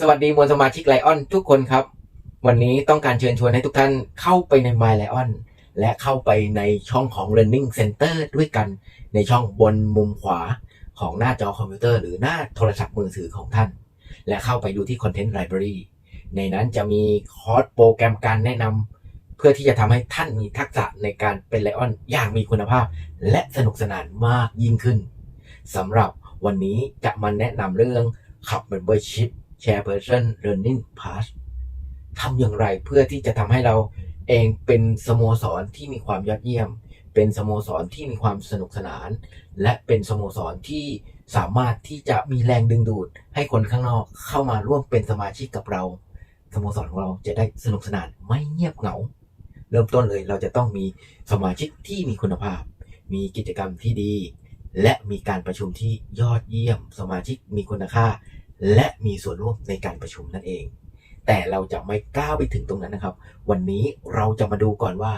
สวัสดีมวลสมาชิกไลออนทุกคนครับ วันนี้ต้องการเชิญชวนให้ทุกท่านเข้าไปใน My Lion และเข้าไปในช่องของ Learning Center ด้วยกันในช่องบนมุมขวาของหน้าจอคอมพิวเตอร์หรือหน้าโทรศัพท์มือถือของท่าน และเข้าไปดูที่ Content Library ในนั้นจะมีคอร์สโปรแกรมการแนะนำเพื่อที่จะทำให้ท่านมีทักษะในการเป็นไลออนอย่างมีคุณภาพ และสนุกสนานมากยิ่งขึ้นสำหรับวันนี้จะมาแนะนำเรื่องขับ Membership Chairperson Learning Pass ทำอย่างไรเพื่อที่จะทำให้เราเองเป็นสโมสรที่มีความยอดเยี่ยม เป็นสโมสรที่มีความสนุกสนาน และเป็นสโมสรที่สามารถที่จะมีแรงดึงดูด ให้คนข้างนอกเข้ามาร่วมเป็นสมาชิกกับเรา สโมสรของเราจะได้สนุกสนานไม่เงียบเหงา เริ่มต้นเลยเราจะต้องมีสมาชิกที่มีคุณภาพ มีกิจกรรมที่ดี และมีการประชุมที่ยอดเยี่ยม สมาชิกมีคุณค่า และมีส่วนร่วมในการประชุมนั่นเอง แต่เราจะไม่ก้าวไปถึงตรงนั้นนะครับ วันนี้เราจะมาดูก่อนว่า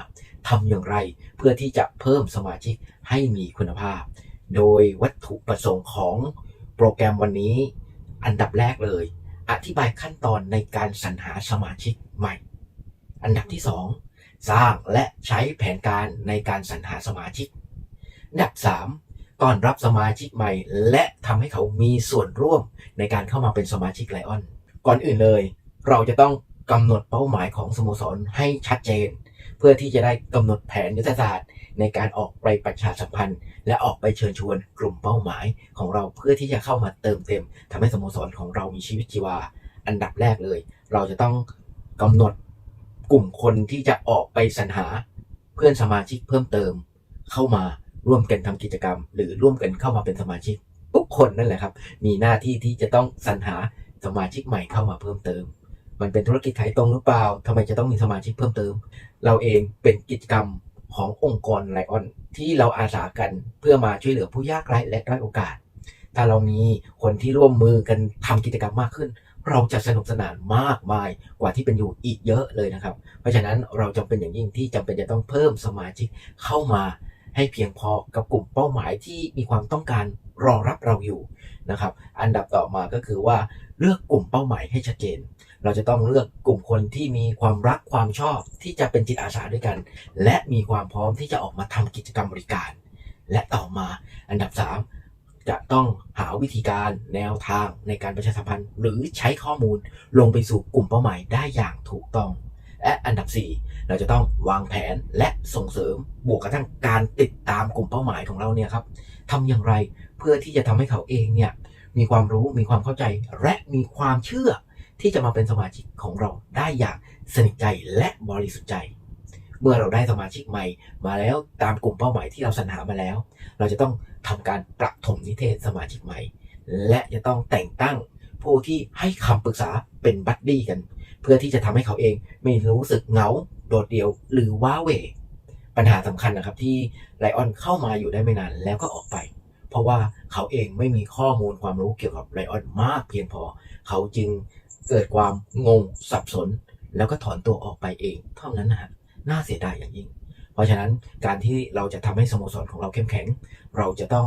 ทำอย่างไรเพื่อที่จะเพิ่มสมาชิกให้มีคุณภาพ โดยวัตถุประสงค์ของโปรแกรมวันนี้ อันดับแรกเลย อธิบายขั้นตอนในการสรรหาสมาชิกใหม่ อันดับที่ 2 สร้างและใช้แผนการในการสรรหาสมาชิก อันดับ 3 ต้อนรับสมาชิกใหม่ และทำให้เขามีส่วนร่วมในการเข้ามาเป็นสมาชิกไลออน ก่อนอื่นเลย เราจะต้องกำหนดเป้าหมายของสโมสรให้ชัดเจน เพื่อที่จะได้กำหนดแผนยุทธศาสตร์ ในการออกไปประชาสัมพันธ์ และออกไปเชิญชวนกลุ่มเป้าหมายของเราเพื่อที่จะเข้ามาเติมเต็มทำให้สโมสรของเรามีชีวิตชีวา อันดับแรกเลย เราจะต้องกำหนดกลุ่มคนที่จะออกไปสรรหาเพื่อนสมาชิกเพิ่มเติมเข้ามา ร่วมกันทำกิจกรรม หรือร่วมกันเข้ามาเป็นสมาชิกทุกคนนั่นแหละครับ มีหน้าที่ที่จะต้องสรรหาสมาชิกใหม่เข้ามาเพิ่มเติม มันเป็นธุรกิจขายตรงหรือเปล่าทำไมจะต้องมีสมาชิกเพิ่มเติม เราเองเป็นกิจกรรมขององค์กรไลออนที่เราอาสากันเพื่อมาช่วยเหลือผู้ยากไร้และด้อยโอกาส ถ้าเรามีคนที่ร่วมมือกันทำกิจกรรมมากขึ้น เราจะสนุกสนานมากมายกว่าที่เป็นอยู่อีกเยอะเลยนะครับ เพราะฉะนั้นเราจำเป็นอย่างยิ่งที่จำเป็นจะต้องเพิ่มสมาชิกเข้ามา ให้เพียงพอกับกลุ่มเป้าหมายที่มีความต้องการรอรับเราอยู่นะครับ อันดับต่อมาก็คือว่าเลือกกลุ่มเป้าหมายให้ชัดเจน เราจะต้องเลือกกลุ่มคนที่มีความรักความชอบที่จะเป็นจิตอาสาด้วยกัน และมีความพร้อมที่จะออกมาทำกิจกรรมบริการ และต่อมาอันดับ 3 จะต้องหาวิธีการแนวทางในการประชาสัมพันธ์ หรือใช้ข้อมูลลงไปสู่กลุ่มเป้าหมายได้อย่างถูกต้อง และอันดับ 4 เราจะต้องวางแผนและส่งเสริมบวกกระทั่งการติดตามกลุ่มเป้าหมายของเราเนี่ยครับทำอย่างไรเพื่อที่จะทำให้เขาเองเนี่ยมีความรู้มีความเข้าใจและมีความเชื่อที่จะมาเป็นสมาชิกของเราได้อย่างสนิทใจและบริสุทธิ์ใจ เมื่อเราได้สมาชิกใหม่มาแล้วตามกลุ่มเป้าหมายที่เราสรรหามาแล้ว เราจะต้องทำการประถมนิเทศสมาชิกใหม่ และจะต้องแต่งตั้ง ผู้ที่ให้คำปรึกษาเป็นบัดดี้กัน เพื่อที่จะทำให้เขาเองไม่รู้สึกเหงา โดดเดี่ยว หรือว้าเหวปัญหาสำคัญนะครับที่ไลออนเข้ามาอยู่ได้ไม่นานแล้วก็ออกไป เพราะว่าเขาเองไม่มีข้อมูลความรู้เกี่ยวกับไลออนมากเพียงพอ เขาจึงเกิดความงงสับสน แล้วก็ถอนตัวออกไปเอง เท่านั้นนะฮะน่าเสียดายอย่างยิ่ง เพราะฉะนั้นการที่เราจะทำให้สโมสรของเราเข้มแข็ง เราจะต้อง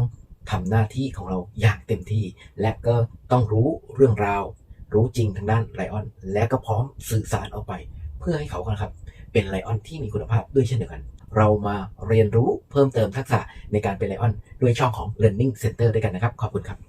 ทำหน้าที่ของเราอย่างเต็มที่ และก็ต้องรู้เรื่องราว รู้จริงทางด้านไลออน และก็พร้อมสื่อสารออกไป เพื่อให้เขานะครับ เป็นไลออนที่มีคุณภาพด้วยเช่นเดียวกัน เรามาเรียนรู้เพิ่มเติมทักษะในการเป็นไลออนด้วยช่องของ Learning Center ด้วยกันนะครับ ขอบคุณครับ